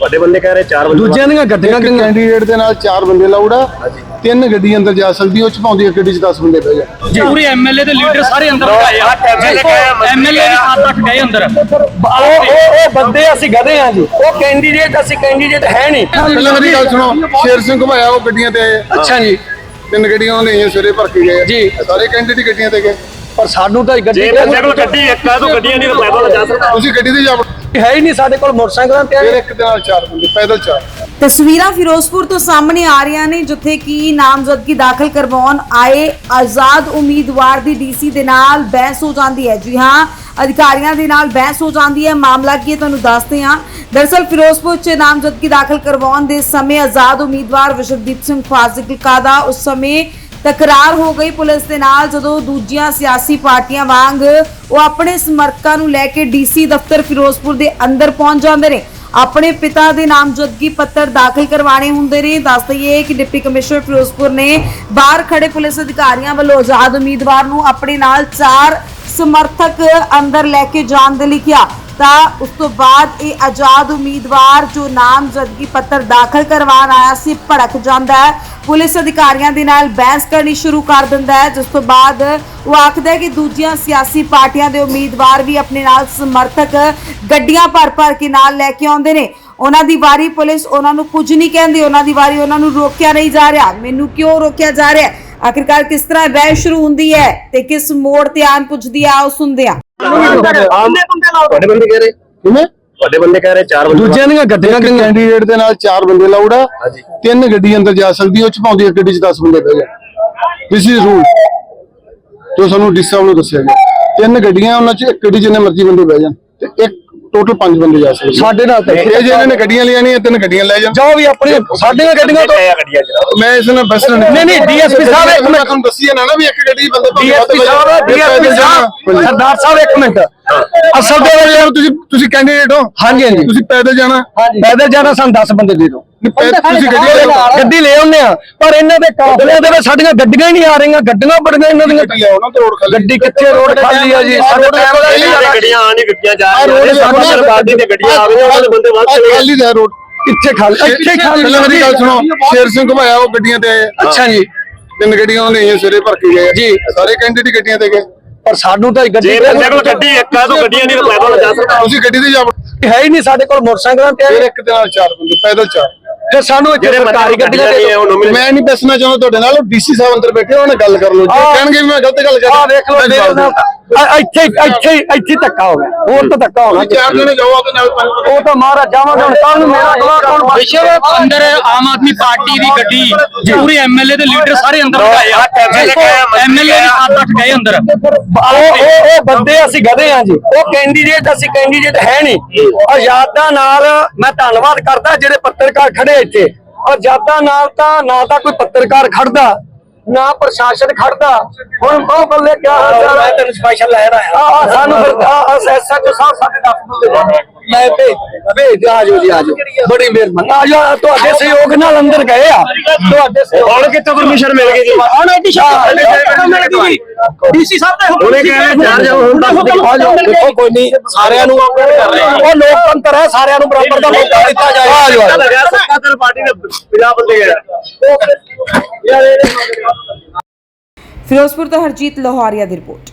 ਵੱਡੇ ਬੰਦੇ ਕਹਿ ਰਹੇ ਚਾਰ ਬੰਦੇ ਦੂਜਿਆਂ ਦੀਆਂ ਗੱਡੀਆਂ ਇੱਕ ਕਿੰਨੀਆਂ ਕੈਂਡੀਡੇਟ ਦੇ ਨਾਲ ਚਾਰ ਬੰਦੇ ਲਾਉੜਾ ਤਿੰਨ ਗੱਡੀ ਅੰਦਰ ਜਾ ਸਕਦੀ ਉਹ ਚ ਪਾਉਂਦੀ ਇੱਕ ਗੱਡੀ ਚ 10 ਬੰਦੇ ਬਹਿ ਜਾ। ਪੂਰੇ ਐਮਐਲਏ ਦੇ ਲੀਡਰ ਸਾਰੇ ਅੰਦਰ ਗਏ ਆ। ਐਮਐਲਏ ਵੀ 7-8 ਗਏ ਅੰਦਰ। ਉਹ ਉਹ ਉਹ ਬੰਦੇ ਅਸੀਂ ਗਧੇ ਆ ਜੀ। ਉਹ ਕੈਂਡੀਡੇਟ ਅਸੀਂ ਕੈਂਡੀਡੇਟ ਹੈ ਨਹੀਂ। ਪਹਿਲਾਂ ਮੇਰੀ ਗੱਲ ਸੁਣੋ ਸ਼ੇਰ ਸਿੰਘ ਘੁਮਾਇਆ ਉਹ ਗੱਡੀਆਂ ਤੇ। ਅੱਛਾ ਜੀ। ਤਿੰਨ ਗੱਡੀਆਂ ਉਹਨੇ ਇਹ ਸਵੇਰੇ ਭਰ ਕੇ ਗਏ। ਜੀ। ਸਾਰੇ ਕੈਂਡੀਡੇਟ ਗੱਡੀਆਂ ਤੇ ਗਏ। ਪਰ ਸਾਨੂੰ ਤਾਂ ਗੱਡੀ ਜੇ ਗੱਡੀ ਇੱਕ ਆ ਤਾਂ ਗੱਡੀਆਂ ਨਹੀਂ ਤਾਂ ਪੈਦਲ ਜਾ ਸਕਦਾ। ਤੁਸੀਂ ਗੱਡੀ ਤੇ ਜਾ। ਹੈ ਹੀ ਨਹੀਂ ਸਾਡੇ ਕੋਲ ਮੋਟਰਸਾਈਕਲਾਂ ਤੇ ਫਿਰ ਆਏ ਇੱਕ ਦੇ ਨਾਲ ਚਾਰ ਬੰਦੇ ਪੈਦਲ ਚਾਰ। ਤਸਵੀਰਾਂ ਫਿਰੋਜ਼ਪੁਰ ਤੋਂ ਸਾਹਮਣੇ ਆ ਰਹੀਆਂ ਨੇ ਜਿੱਥੇ ਕਿ ਨਾਮਜ਼ਦਗੀ ਦਾਖਲ ਕਰਵਾਉਣ ਆਏ ਆਜ਼ਾਦ ਉਮੀਦਵਾਰ ਦੀ ਡੀਸੀ ਦੇ ਨਾਲ ਬਹਿਸ ਹੋ ਜਾਂਦੀ ਹੈ। ਜੀ ਹਾਂ ਅਧਿਕਾਰੀਆਂ ਦੇ ਨਾਲ ਬਹਿਸ ਹੋ ਜਾਂਦੀ ਹੈ। ਮਾਮਲਾ ਕੀ ਹੈ ਤੁਹਾਨੂੰ ਦੱਸਦੇ ਹਾਂ। ਦਰਸਲ ਫਿਰੋਜ਼ਪੁਰ 'ਚ ਨਾਮਜ਼ਦਗੀ ਦਾਖਲ ਕਰਵਾਉਣ ਦੇ ਸਮੇਂ ਆਜ਼ਾਦ ਉਮੀਦਵਾਰ ਵਿਸ਼ਵਦੀਪ ਸਿੰਘ ਫਾਜ਼ਿਲਕਾ ਦਾ ਉਸ ਸਮੇਂ ਤਕਰਾਰ ਹੋ ਗਈ ਪੁਲਿਸ ਦੇ ਨਾਲ ਜਦੋਂ ਦੂਜੀਆਂ ਸਿਆਸੀ ਪਾਰਟੀਆਂ ਵਾਂਗ ਉਹ ਆਪਣੇ ਸਮਰਥਕਾਂ ਨੂੰ ਲੈ ਕੇ ਡੀਸੀ ਦਫ਼ਤਰ ਫਿਰੋਜ਼ਪੁਰ ਦੇ ਅੰਦਰ ਪਹੁੰਚ ਜਾਂਦੇ ਨੇ। ਆਪਣੇ ਪਿਤਾ ਦੇ ਨਾਮਜ਼ਦਗੀ ਪੱਤਰ ਦਾਖਲ ਕਰਵਾਣੇ ਹੁੰਦੇ ਨੇ। ਦੱਸ ਦਈਏ ਕਿ ਡਿਪਟੀ ਕਮਿਸ਼ਨਰ ਫਿਰੋਜ਼ਪੁਰ ਨੇ ਬਾਹਰ ਖੜੇ ਪੁਲਿਸ ਅਧਿਕਾਰੀਆਂ ਵੱਲੋਂ ਆਜ਼ਾਦ ਉਮੀਦਵਾਰ ਨੂੰ ਆਪਣੇ ਨਾਲ ਚਾਰ ਸਮਰਥਕ ਅੰਦਰ ਲੈ ਕੇ ਜਾਣ ਦੇ ਲਈ ਕਿਹਾ। ਤਾਂ ਉਸ ਤੋਂ ਬਾਅਦ ਇਹ ਆਜ਼ਾਦ ਉਮੀਦਵਾਰ ਜੋ ਨਾਮਜ਼ਦਗੀ ਪੱਤਰ ਦਾਖਲ ਕਰਵਾਉਣ ਆਇਆ ਸੀ, ਭੜਕ ਜਾਂਦਾ ਹੈ। ਪੁਲਿਸ ਅਧਿਕਾਰੀਆਂ ਦੇ ਨਾਲ ਬਹਿਸ ਕਰਨੀ ਸ਼ੁਰੂ ਕਰ ਦਿੰਦਾ ਹੈ, ਜਿਸ ਤੋਂ ਬਾਅਦ ਉਹ ਆਖਦਾ ਹੈ ਕਿ ਦੂਜੀਆਂ ਸਿਆਸੀ ਪਾਰਟੀਆਂ ਦੇ ਉਮੀਦਵਾਰ ਵੀ ਆਪਣੇ ਨਾਲ ਸਮਰਥਕ ਗੱਡੀਆਂ ਭਰ ਭਰ ਕੇ ਨਾਲ ਲੈ ਕੇ ਆਉਂਦੇ ਨੇ। ਉਹਨਾਂ ਦੀ ਵਾਰੀ ਪੁਲਿਸ ਉਹਨਾਂ ਨੂੰ ਕੁਝ ਨਹੀਂ ਕਹਿੰਦੀ, ਉਹਨਾਂ ਦੀ ਵਾਰੀ ਉਹਨਾਂ ਨੂੰ ਰੋਕਿਆ ਨਹੀਂ ਜਾ ਰਿਹਾ। ਮੈਨੂੰ ਕਿਉਂ ਰੋਕਿਆ ਜਾ ਰਿਹਾ? ਆਖਿਰਕਾਰ ਕਿਸ ਤਰ੍ਹਾਂ ਬਹਿਸ ਸ਼ੁਰੂ ਹੁੰਦੀ ਹੈ ਤੇ ਕਿਸ ਮੋੜ ਤੇ ਆਨ ਪੁੱਜਦੀ ਆ, ਉਹ ਸੁਣਦੇ ਆ ਵੱਡੇ ਬੰਦੇ ਕਹਿ ਰਹੇ ਕਿਵੇਂ ਵੱਡੇ ਬੰਦੇ ਕਹਿ ਰਹੇ ਚਾਰ ਬੰਦੇ ਦੂਜਿਆਂ ਦੀਆਂ ਗੱਡੀਆਂ ਇੱਕ ਕਿੰਨੀਆਂ? ਕੈਂਡੀਡੇਟ ਦੇ ਨਾਲ ਚਾਰ ਬੰਦੇ ਲਾਉੜਾ ਹਾਂਜੀ। ਤਿੰਨ ਗੱਡੀ ਅੰਦਰ ਜਾ ਸਕਦੀ ਉਹ ਚ ਪਾਉਂਦੀ ਇੱਕ ਗੱਡੀ ਚ 10 ਬੰਦੇ ਬਹਿ ਦਿਸ ਇਜ਼ ਰੂਲ ਜੋ ਸਾਨੂੰ ਡੀਸਾ ਨੂੰ ਦੱਸਿਆ ਗਿਆ। ਤਿੰਨ ਗੱਡੀਆਂ ਉਹਨਾਂ ਚ ਇੱਕ ਗੱਡੀ ਜਿੰਨੇ ਮਰਜ਼ੀ ਬੰਦੇ ਬਹਿ ਜਾਣ। ਤੇ ਇੱਕ ਟੋਟਲ ਪੰਜ ਬੰਦੇ ਜਾ ਸਕਦੇ। ਸਾਡੇ ਨਾਲ ਤਾਂ ਇਹ ਜੇ ਇਹਨਾਂ ਨੇ ਗੱਡੀਆਂ ਲਿਆਣੀਆਂ ਤਿੰਨ ਗੱਡੀਆਂ ਲੈ ਜਾਣ। ਜਾਓ ਵੀ ਆਪਣੀ ਸਾਡੀਆਂ ਗੱਡੀਆਂ ਤੋਂ ਆਇਆ ਗੱਡੀਆਂ ਚ ਮੈਂ ਇਸ ਨਾਲ ਬਸ ਨਹੀਂ, ਨਹੀਂ, DSP ਸਾਹਿਬ ਇੱਕ ਮੈਂ ਤੁਹਾਨੂੰ ਦੱਸੀ ਨਾ ਨਾ ਵੀ ਇੱਕ ਗੱਡੀ ਬੰਦੇ ਡੀਐਸਪੀ ਸਾਹਿਬ ਡੀਐਸਪੀ ਪੈਦਲ ਜਾਣਾ। ਸਾਹਿਬ ਸਰਦਾਰ ਸਾਹਿਬ ਇੱਕ ਮਿੰਟ। ਅਸਲ ਦੇ ਪੈਦਲ ਯਾਰ ਤੁਸੀਂ ਤੁਸੀਂ ਕੈਂਡੀਡੇਟ ਹੋ। ਹਾਂਜੀ ਹਾਂਜੀ। ਤੁਸੀਂ ਪੈਦਲ ਜਾਣਾ। ਪੈਦਲ ਜਾਣਾ ਸਾਨੂੰ 10 ਬੰਦੇ ਦੇ ਦਿਓ। ਨਹੀਂ, ਤੁਸੀਂ ਗੱਡੀ ਲੈ ਲਓ। ਗੱਡੀ ਲੈ ਆਉਂਦੇ ਆ ਪਰ ਇਹਨਾਂ ਦੇ ਕਾਫਲਿਆਂ ਦੇ ਵਿੱਚ ਸਾਡੀਆਂ ਗੱਡੀਆਂ ਹੀ ਨਹੀਂ ਆ ਰਹੀਆਂ ਗੱਡੀਆਂ ਬੜੀਆਂ ਇਹਨਾਂ ਦੀਆਂ। ਗੱਡੀ ਲਿਆਓ ਨਾ ਤੇ ਰੋਡ ਖਾਲੀ। ਗੱਡੀ ਕਿੱਥੇ ਰੋਡ ਖਾਲੀ ਆ ਜੀ। ਸਾਡੇ ਟਾਈਮ ਦਾ ਹੀ ਨਹੀਂ ਗੱਡੀਆਂ ਆਣੀ ਗੱਡੀਆਂ ਜਾ ਆਹ ਰਹੀਆਂ ਰੋਡ ਨੇ ਸਾਡੀ ਸਰਕਾਰ ਦੀ ਗੱਡੀਆਂ ਆਵੇ ਉਹਨਾਂ ਦੇ ਬੰਦੇ ਵੱਧ ਚਲੇ ਖਾਲੀ ਦਾ ਰੋਡ ਕਿੱਥੇ ਖਾਲੀ ਇੱਥੇ ਖਾਲੀ ਪਹਿਲਾਂ ਮੇਰੀ ਗੱਲ ਸੁਣੋ ਸ਼ੇਰ ਸਿੰਘ ਘੁਮਾਇਆ ਉਹ ਗੱਡੀਆਂ ਤੇ ਆਏ ਆ। ਅੱਛਾ ਜੀ ਤਿੰਨ ਗੱਡੀਆਂ ਉਹਨੇ ਇਹ ਸਵੇਰੇ ਭਰ ਕੇ ਗਏ ਆ। ਜੀ। ਸਾਰੇ ਕੈਂਡੀਡੇਟ ਗੱਡੀਆਂ ਤੇ ਗਏ ਪਰ ਸਾਨੂੰ ਤਾਂ ਗੱਡੀ ਜੇ ਬੰਦੇ ਕੋਲ ਗੱਡੀ ਇੱਕ ਆ ਤਾਂ ਗੱਡੀਆਂ ਨਹੀਂ ਤਾਂ ਪੈਦਲ ਜਾ ਸਕਦਾ ਤੁਸੀਂ ਗੱਡੀ ਤੇ ਜਾ। ਹੈ ਹੀ ਨਹੀਂ ਸਾਡੇ ਕੋਲ ਮੋਟਰਸਾਈਕਲਾਂ ਤੇ ਫਿਰ ਆਏ ਇੱਕ ਦੇ ਨਾਲ ਚਾਰ ਬੰਦੇ ਪੈਦਲ ਚਾਰ ਸਾਨੂੰ ਇੱਥੇ ਸਰਕਾਰੀ ਗੱਡੀਆਂ ਮੈਂ ਨਹੀਂ ਦੱਸਣਾ ਚਾਹੁੰਦਾ ਤੁਹਾਡੇ ਨਾਲ ਡੀਸੀ ਸਾਹਿਬ ਅੰਦਰ ਬੈਠੇ ਉਹਨਾਂ ਨਾਲ ਗੱਲ ਕਰ ਲਓ ਜੇ। ਕਹਿਣਗੇ ਵੀ ਮੈਂ ਗਲਤ ਗੱਲ ਕਰ ਦੇਖ ਲਓ ਇੱਥੇ ਇੱਥੇ ਇੱਥੇ ਧੱਕਾ ਹੋ ਗਿਆ। ਹੋਰ ਤਾਂ ਧੱਕਾ ਹੋਣਾ ਚਾਰ ਜਣੇ ਜਾਓ ਆਪਦੇ ਨਾਲ ਪੰਜ ਬੰਦੇ। ਉਹ ਤਾਂ ਮਹਾਰਾਜ ਜਾਵਾਂਗੇ ਹੁਣ ਕੱਲ ਨੂੰ ਮੇਰਾ ਗਵਾਹ ਕੌਣ ਬਣ- ਵਿਸ਼ਵ ਅੰਦਰ ਆਮ ਆਦਮੀ ਪਾਰਟੀ ਦੀ ਗੱਡੀ ਪੂਰੇ ਐਮਐਲਏ ਦੇ ਲੀਡਰ ਸਾਰੇ ਅੰਦਰ ਗਏ ਆ। ਐਮਐਲਏ ਵੀ 7-8 ਗਏ ਅੰਦਰ। ਉਹ ਉਹ ਉਹ ਬੰਦੇ ਅਸੀਂ ਗਧੇ ਆ ਜੀ। ਉਹ ਕੈਂਡੀਡੇਟ ਅਸੀਂ ਕੈਂਡੀਡੇਟ ਹੈ ਨਹੀਂ। ਆਜ਼ਾਦਾਂ ਨਾਲ ਮੈਂ ਧੰਨਵਾਦ ਕਰਦਾ ਜਿਹੜੇ ਪੱਤਰਕਾਰ ਖੜੇ ਇੱਥੇ। ਆਜ਼ਾਦਾਂ ਨਾਲ ਤਾਂ ਨਾ ਤਾਂ ਕੋਈ ਪੱਤਰਕਾਰ ਖੜਦਾ। ਨਾ ਪ੍ਰਸ਼ਾਸਨ ਖੜਦਾ। ਹੁਣ ਉਹ ਬੱਲੇ ਕਿਆ ਹਾਲ ਚਾਲ ਹੈ? ਤੈਨੂੰ ਸਪੈਸ਼ਲ ਲੈ ਰਹਾ ਆ ਸਾਨੂੰ ਫਿਰ ਐਸਐਚਓ ਸਾਹਿਬ ਸਾਡੇ ਦਫ਼ਤਰ ਦੇ ਮੈਂ ਭੇਜ ਭੇਜ ਆ ਜਾਓ ਜੀ ਆ ਜਾਓ। ਬੜੀ ਮਿਹਰਬਾਨੀ। ਆ ਜਾਓ ਤੁਹਾਡੇ ਸਹਿਯੋਗ ਨਾਲ ਅੰਦਰ ਗਏ ਆ। ਤੁਹਾਡੇ ਸਹਿਯੋਗ ਹੁਣ ਕਿੱਥੋਂ ਪਰਮਿਸ਼ਨ ਮਿਲ ਗਈ ਜੀ? ਹੁਣ ਐਡੀ ਡੀਸੀ ਸਾਹਿਬ ਦੇ ਕਹਿ ਰਹੇ ਚਾਰ ਜਾਓ ਹੁਣ ਤਾਂ ਆ ਜਾਓ। ਦੇਖੋ ਕੋਈ ਨਹੀਂ ਸਾਰਿਆਂ ਨੂੰ ਆਪਰੇਟ ਕਰ ਰਹੇ ਉਹ ਲੋਕਤੰਤਰ ਹੈ ਸਾਰਿਆਂ ਨੂੰ ਬਰਾਬਰ ਦਾ ਮੌਕਾ ਦਿੱਤਾ ਜਾਏ। ਆ ਜਾਓ। ਆ ਜਾਓ ਸਰਕਾਰ ਪਾਰਟੀ ਨੇ 50 ਬੰਦੇ ਗਏ ਫਿਰੋਜ਼ਪੁਰ ਤੋਂ ਹਰਜੀਤ ਲਾਹੌਰੀਆ ਦੀ ਰਿਪੋਰਟ।